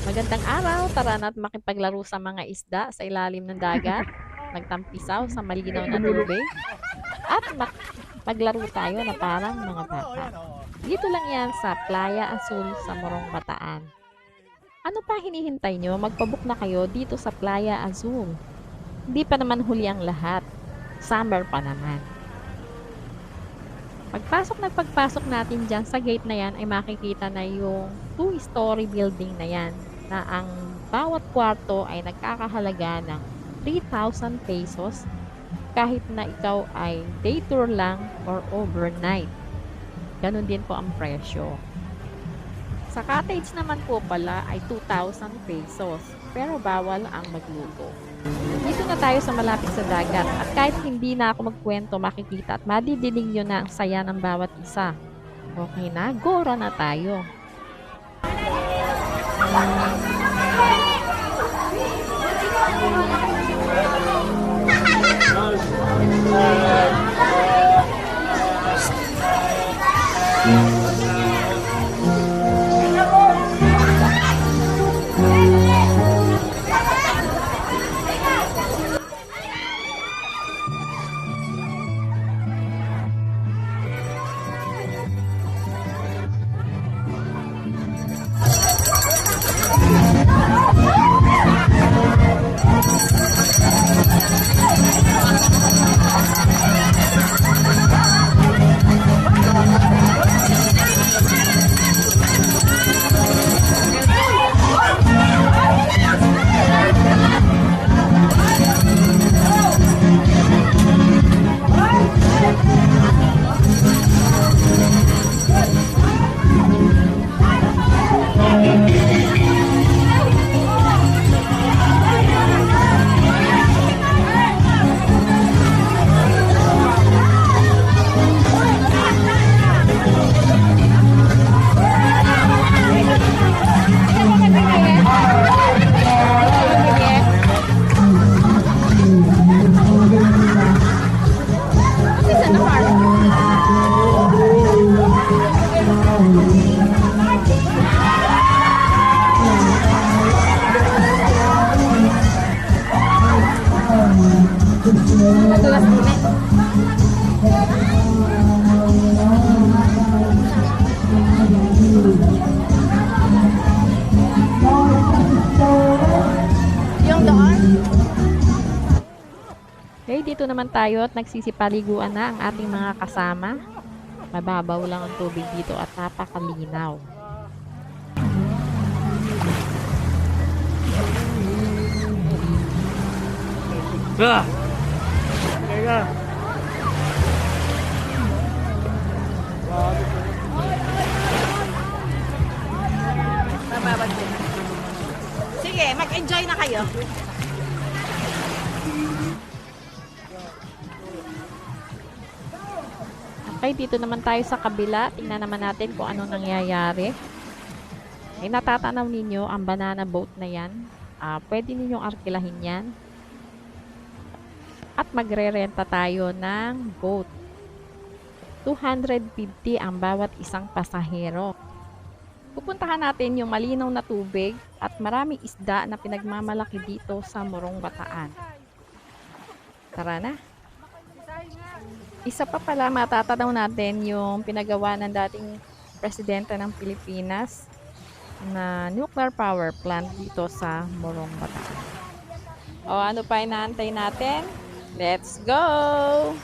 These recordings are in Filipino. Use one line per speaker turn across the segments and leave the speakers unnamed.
Magandang araw, tara na't makipaglaro sa mga isda sa ilalim ng dagat, nagtampisaw sa malinaw na tubig, at mak- maglaro tayo na parang mga bata. Dito lang yan sa Playa Azul sa Morong Bataan. Ano pa hinihintay nyo? Magpabook na kayo dito sa Playa Azul. Hindi pa naman huli ang lahat. Summer pa naman. Pagpasok na pagpasok natin dyan sa gate na yan ay makikita na yung two-story building na yan na ang bawat kwarto ay nagkakahalaga ng 3,000 pesos kahit na ikaw ay day tour lang or overnight. Ganon din po ang presyo. Sa cottage naman po pala ay 2,000 pesos pero bawal ang magluto. Dito na tayo sa malapit sa dagat at kahit hindi na ako magkwento makikita at madidinig nyo na ang saya ng bawat isa. Okay na, gora na tayo.
Yung
tayo at nagsisipaliguan na ang ating mga kasama. Mababaw lang ang tubig dito at napakalinaw.
Ah! Teka.
Sige, mag-enjoy na kayo.
Okay, dito naman tayo sa kabila. Tingnan naman natin kung ano nangyayari. Ay natatanaw ninyo ang banana boat na yan. Ah, pwede ninyong arkilahin yan. At magre-renta tayo ng boat. 250 ang bawat isang pasahero. Pupuntahan natin yung malinaw na tubig at maraming isda na pinagmamalaki dito sa Morong Bataan. Tara na! Isa pa pala matatanaw natin yung pinagawa ng dating presidente ng Pilipinas na nuclear power plant dito sa Morong Bataan. O ano pa inaantay natin? Let's go!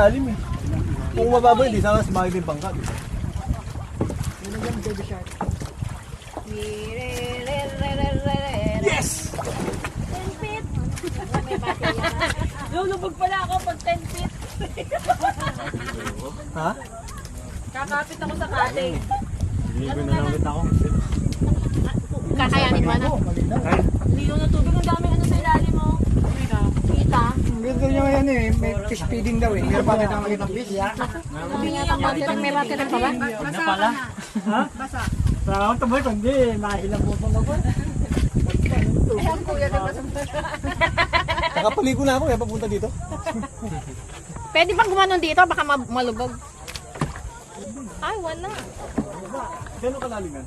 Malalim eh. Kung mababa, hindi sana sa bahay din bangka. di ba? Yes!
Lulubog pala ako pag 10 feet.
Ha?
Kakapit ako sa cutting.
Ligo na lang ulit ako.
Kakayanin mo na.
Lilo ng tubig. Ang daming ano sa ilalim mo. Kita.
Ang ganda niya ngayon eh, may fish feeding daw eh. Meron pa kita makita ng fish.
Pag may battery pa ba?
Huwag na pala. Ha? Basa. Sa ako tumoy, kundi mahilang po pang ako.
Nakapaligo na ako kaya papunta dito.
Pwede bang gumanon dito? Baka ma- malubog. Ay, wala.
Gano'ng kalalim yan?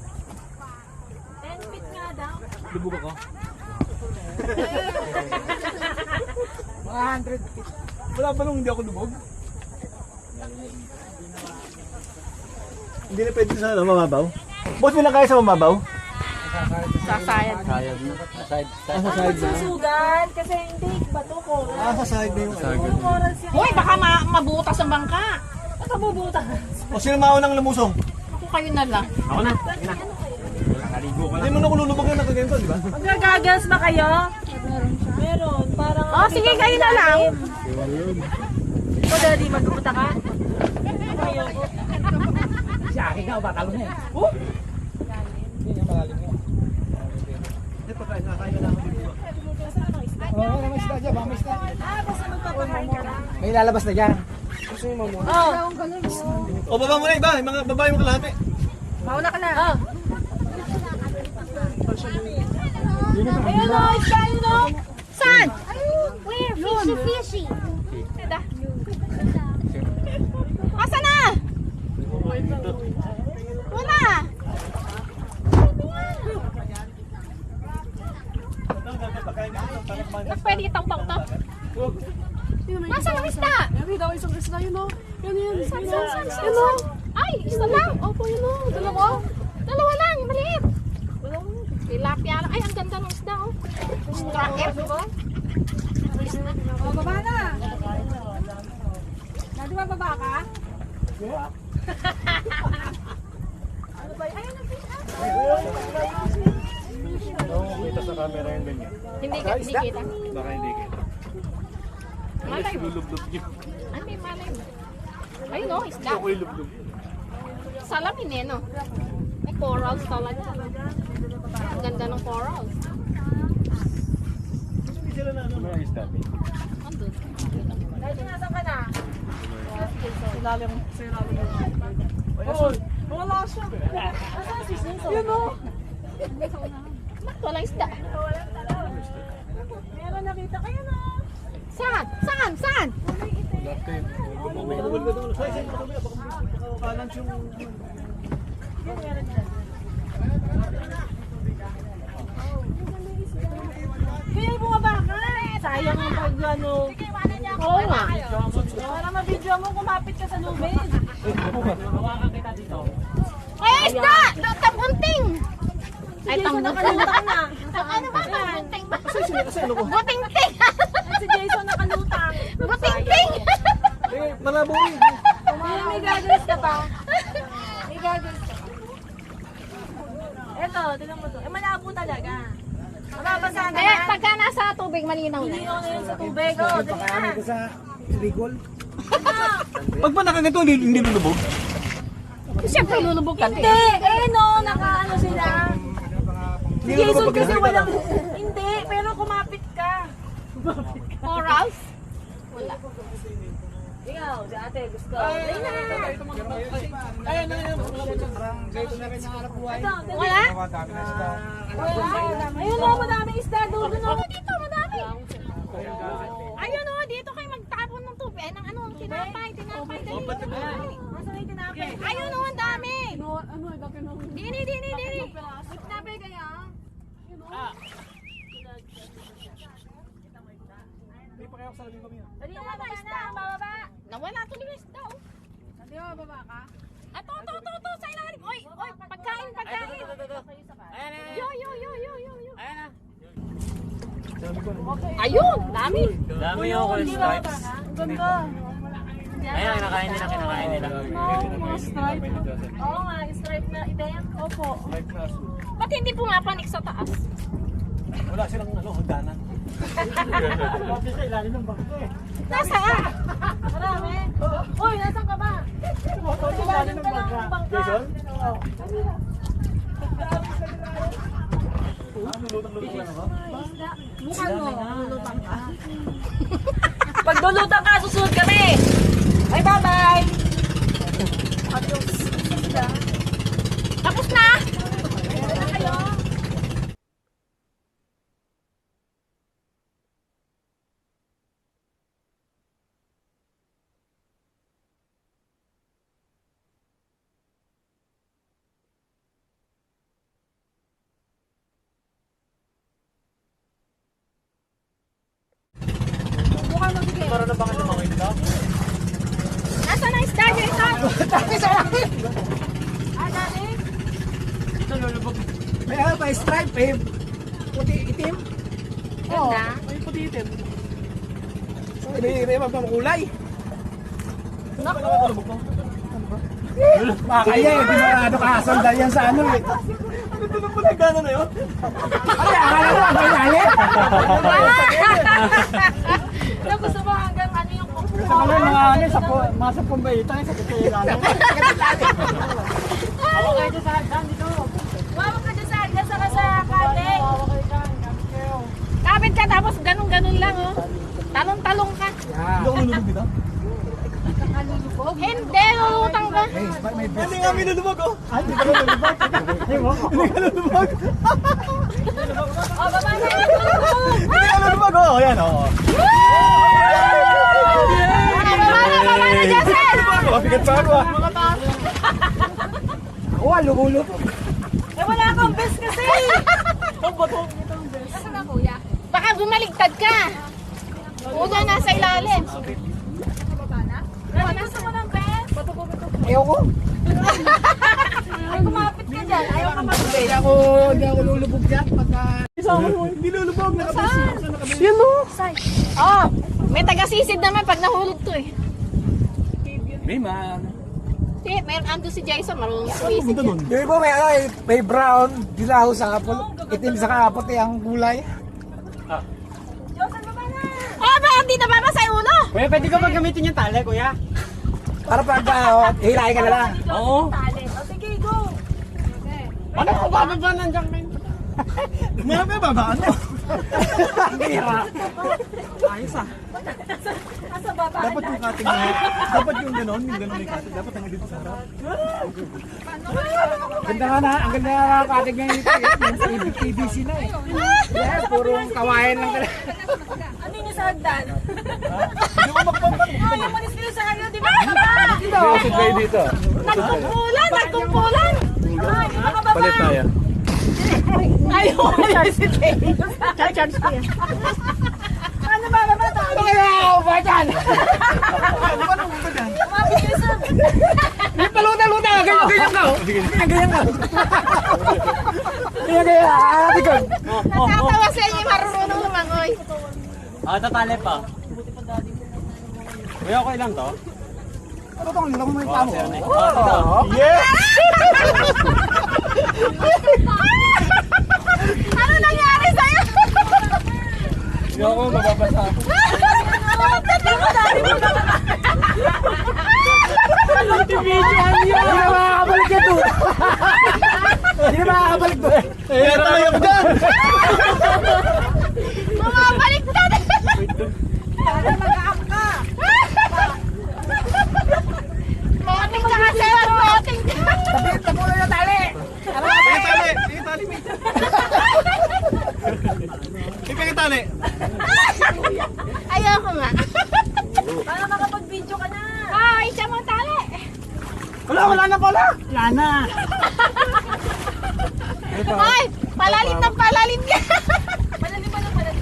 10 feet nga daw.
Lubog ako.
Mga 100 fish.
Wala pa nung hindi ako lubog. Hindi na pwede sa ano, mamabaw. Boss, hindi na kaya sa mamabaw?
Sasayad.
Sayad na. Aside. Ah, sa side na.
Susugan. Kasi hindi. Bato ko.
Ah, sa side na yung ano.
Hoy, baka ma- mabutas ang bangka.
Nakabubutas.
O sino maunang lumusong?
Ako kayo na lang.
Ako na. Na. Nakaligo ka
Hindi mo na kululubog yung nakaganto, di ba?
Magagagans ba kayo? Meron. Parang
Oh, sige, kayo na lang.
Ikaw, daddy, magpupunta ka?
Si akin na, batalo na eh.
Hindi, pagkain na, kaya na ako dito.
Oo, may isda dyan, baka may isda.
Ah, basta magpapakain ka na.
May lalabas na dyan.
Oh.
O, baba mo na iba, yung mga babae mo kalahati.
Mauna ka na. Oh. Ayun o, isda yun o.
Saan?
Where? Fishy, fishy.
Asa na? Wala. Pwede itang bang to? Nasaan ang isda?
Sabi daw isang isda yun o. Yan yun.
Saan, saan, saan, saan, saan? Ay, isa lang.
Opo yun o.
Dalawa? Dalawa lang, maliit. Tilapia lang. Ay, ang ganda ng oh. Cracker.
O, baba na. Daddy, ba baba ka? ano ba yun? Ayun, ang fish.
Oo, kita sa camera yung ganyan.
Hindi, ka, hindi kita.
Baka hindi kita.
Malay mo. Malay mo. Ayun, oh, isda.
Ako'y lublub.
Salamin eh, no? May corals talaga. Ang ganda ng corals.
May isda.
Andun.
Daddy, nasan ka na? Ilalim. Sa ilalim. Oh, wala siya. Asan si Sinso? Yun o.
Ba't walang isda?
Meron nakita kayo na.
Saan? Saan? Saan?
Bawal ka doon. Say, say, baka may- baka baka kalanch yung...
Yan, meron dyan. Kaya bumaba ka. Sayang ang pag ano.
Oo nga.
Para ma-video mo, kumapit ka sa lubid.
Ay, isda! Tabunting! Ay,
nakalutang na.
Ano ba? Tabunting ba?
Kasi ano ko?
Buting-ting!
Si Jason nakalutang.
Buting-ting!
Eh, malabo rin.
May, goggles ka pa. May goggles ka pa. Eto, tignan mo to. Eh, malabo talaga. Mababasa na
Eh,
na.
pagka nasa tubig, malinaw na.
Hindi na yun sa tubig. Oh, dali na.
Ko sa Bigol.
Pag ba nakaganto, hindi, hindi lulubog?
Siyempre, lulubog ka.
Hindi. Eh, no. Naka-ano sila. Si
Hindi
Jason kasi walang...
ka.
Hindi, pero kumapit ka.
Corals? Wala.
Ikaw, si ate, gusto. Dali na.
Ayun, ayun.
Parang ganito na rin ang harap buhay.
Wala?
Dami na isda.
Ayun o, madami isda doon. Doon o.
Dito, madami. Ayun o, dito kayo magtapon ng tubig. Eh, ng ano, tinapay, tinapay. Dali, tinapay.
Nasaan yung tinapay?
Ayun o, ang dami.
Ano.
Dini, dini, dini. Tinapay kaya.
Hindi pa kaya ako sa labing kami.
Dali na, isda. Bababa.
Nawala tuloy yung isda oh.
Dali na, bababa ka.
Ato, to, to, to, sa ilalim. Oy, oy, pagkain, pagkain. Yo, yo, yo, yo, yo, yo. Ayun, dami.
Dami ako
Hindi ba bababa ka? Ang ganda.
Ayan, kinakain nila, kinakain nila.
Oo, stripe. Oo nga, stripe na item. Opo.
Life na aso.
Ba't hindi pumapanik sa taas?
Wala silang ano, hagdanan.
Bakit sa ilalim ng bangko eh.
Nasaan? Marami. Uy, nasaan ka ba? Sa ilalim ka ng bangka.
Jason?
Oo.
Lutang-lutang lang ako?
Mukha mo, lulutang ka. Pag lulutang ka, susunod kami. Bye bye-bye. Adios. Tapos na. Tapos na kayo.
Para na bakit mga ito?
Nasaan ang isda, Jason? Ah, dali.
Ito lulubog.
May ano pa, stripe eh. Puti itim.
Ganda.
Ay, puti itim.
May may mga kulay.
Naku.
Makakaya eh, di ba ano ka, sandal yan sa ano eh.
Ito na pala gana na yun.
Ay, akala ko ang ilalim.
Na gusto mo hanggang ano yung kumpul.
Sa mga mga ano, sa po, mga sa pumbayita, sa ilalim. Ako kayo dyan sa hagdan dito.
Wawa ka dyan sa hagdan saka sa kate.
Bawa kayo dyan, gamit kayo.
Kapit ka tapos ganun-ganun lang oh. Talong-talong ka.
Hindi ako lulubog dito.
Hindi, lulutang ka.
Hindi nga minulubog oh.
Ay, hindi ka mo.
Hindi ka lulubog.
Oh, baba na.
Hindi ka lulubog oh. Ayan oh.
Baba na, baba na, Jessel.
Mabigat pa ako ah.
Ako, ah, lumulupog.
Eh, wala akong best kasi. Nasaan na, kuya? Baka bumaligtad ka. Una nasa ilalim. Ano gusto mo ng best?
Ayaw ko.
Ay, kumapit ka dyan. Ayaw ka mag
Hindi ako, hindi ako lulubog dyan pagka...
Hindi lulubog. Nakabis.
Yan mo. Oh, may taga-sisid naman pag nahulog to eh.
May man.
Eh, may ando si Jason, marunong sumisid yan.
Yung iba may ano eh, may brown, dilaw sa kapot, itim sa kapot eh, ang kulay.
Oh, ba, hindi na ba sa ulo?
Kuya, pwede ko ba gamitin yung tali, kuya?
Para pag uh, hilahin ka na lang.
Oo.
Tali. O, sige, go.
Ano ko bababa nandiyan kayo?
Meron ka ba ba? Ano?
Ang bira. Ayos ah.
Nasa baba
Dapat
na.
yung cutting mo. Dapat yung ganon. Yung ganon may cutting. Dapat ang dito sa harap.
Ganda nga na, ang ganda nga nakakatig ngayon ito eh. Yung PVC na eh. Yeah, purong kawayan lang talaga.
Ano yung sa hagdan?
Hindi ko magpapag.
Oh, yung manis nila sa hagdan, di ba?
Kayo dito.
Nagkumpulan, nagkumpulan. Ay, di ba kababa?
Palit tayo.
Ayaw ko na si. Charge. Ano ba?
Ano kaya ako ba dyan?
Mo ba dyan?
Kumapit kayo sa...
Yung paluta-luta, ganyan-ganyan ka oh. Ganyan-ganyan ka. Ganyan-ganyan, ate ko.
Natatawa sa inyo, marunong lumangoy.
Ah, tatali pa. Kuya, okay lang to?
Ano tong lilo mo yung pamo?
Ah, dito.
Yes! Hindi ako mababasa.
Hindi na makakabalik yan to. Hindi na makakabalik to.
Eh, tayo ko dyan!
Bumabalik na! Para mag-aam ka! Floating ka kasi! Floating ka!
Tabi, tabi na yung tali.
Sige tali! Sige tali, mate! Sige tali!
Ayoko nga. Para makapag-video ka na. Ay, siya mo tali.
Wala, wala na pala. Wala na.
Ay, palalim ng palalim ka. Palalim pa ng palalim.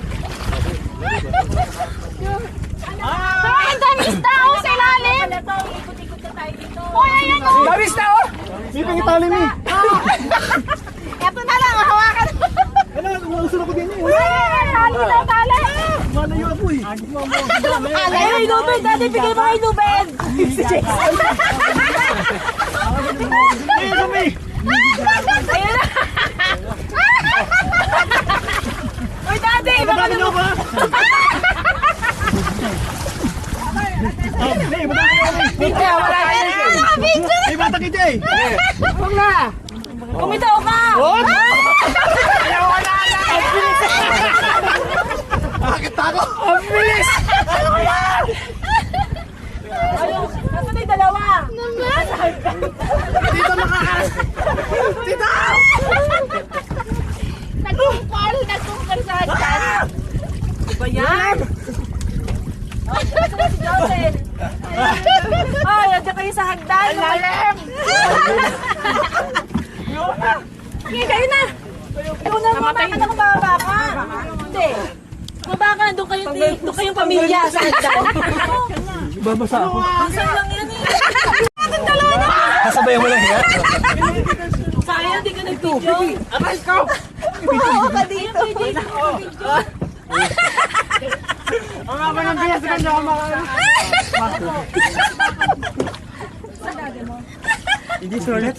Ay, ang dami isda oh, sa ilalim. Ikot-ikot na tayo dito. Uy, ayan oh.
Dabis na oh.
May pangitali, mi!
Ito na lang, hawakan.
Ano, umuusol ako din eh!
Ay, tali na tali.
Mali Lalayo ako eh.
Agis mo mo. Dami.
Ay, Lubid! Dati bigay mo Lubid! Si Jason.
Ay, kami.
Ayun na! Uy, dati! Baka
nyo ba?
Kaya wala na yun.
Ay, bata kita eh.
Huwag na.
Kumitaw ka!
Ayaw wala na. Ang bilis.
Ayun, nasa na yung dalawa?
Dito makakalas. Dito.
Nagkumpal, nagkumpal sa hagdan.
Ba yan? Ay, nasa na si Joseph? Ay, nandiyan kayo sa hagdan.
Lalim.
Sige, kayo na! Ikaw na mama ka na kumababa ka. Hindi. Kumababa ka, doon kayong, doon kayong pamilya sa hagdan.
Babasa ako.
Minsan lang yan eh.
Sasabayan mo lang yan.
Sayang, di ka nag-video.
Aray ko.
Oo ka dito.
Ang haba ng bias ka niya kumakain.
Hindi sulit.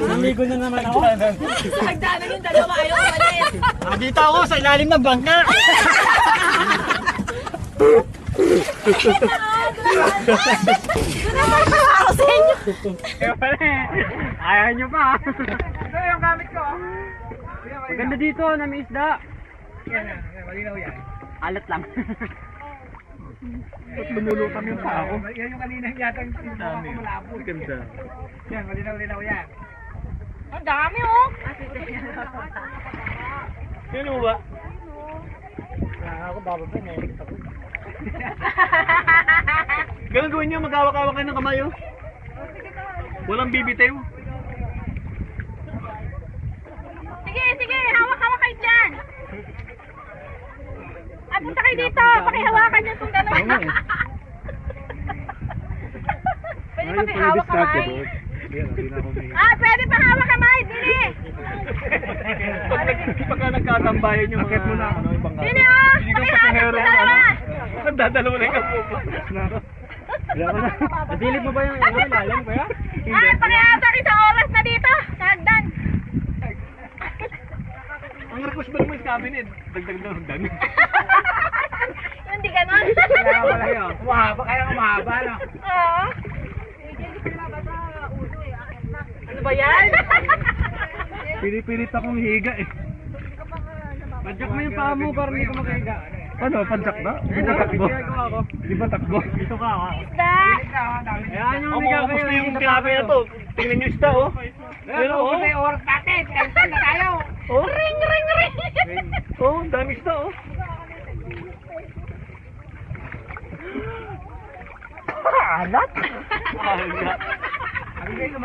Namigo na naman ako.
Sa hagdan yung dalawa, ayaw umalis.
Ah, dito ako sa ilalim ng bangka.
Ako sa inyo.
Kaya pala eh. Ayaw nyo pa.
Ito yung gamit ko.
Maganda dito, na may isda.
Malinaw yan.
Alat lang.
Ba't lumulutang yung pa ako?
Yan yung kanina yata yung tinuturo ko malabo.
Ganda.
Yan, malinaw-linaw yan.
Ang dami oh.
Sino ba? Ako bababa na eh.
Ganun gawin nyo, mag-awak-awak kayo ng kamay oh. Walang bibitaw.
Sige, sige, hawak-hawak kayo dyan. Ah, punta kayo dito. Pakihawakan niyo itong dalawa. Pwede ba hawak kamay? Ah, pwede pa hawak kamay. Dili.
Pag, pagka nagkatambayan yung mga... Mo na. Ano, yung bangka.
Dili oh.
Hindi ka
Pakihawak
na ano?
dalawa.
Nagdadalawa na yung kapupo.
Nasilip mo ba yung ano, ilalim kuya?
Ah, pakihatak isang oras na dito. Sa hagdan.
Ang request ba naman sa cabinet? Dagdag na hagdan.
Hindi ganon.
Kaya wala yun. Umahaba, kaya umahaba, no?
Oo.
Ano ba yan?
Pinipilit akong higa eh.
Padyak mo yung paa mo para hindi ka makahiga.
Ano, padyak na? Di ba takbo? Di ba takbo?
Dito ka ha.
Isda.
Ayan yung
Ako kapos
kayo.
na yung tilapia na to. Tingnan nyo isda oh.
Pero,
oh.
yung oras natin. Cancel na tayo.
Oh,
Ring, ring, ring.
oh, ang dami isda oh.
Alat?
Alat.
Ang hindi,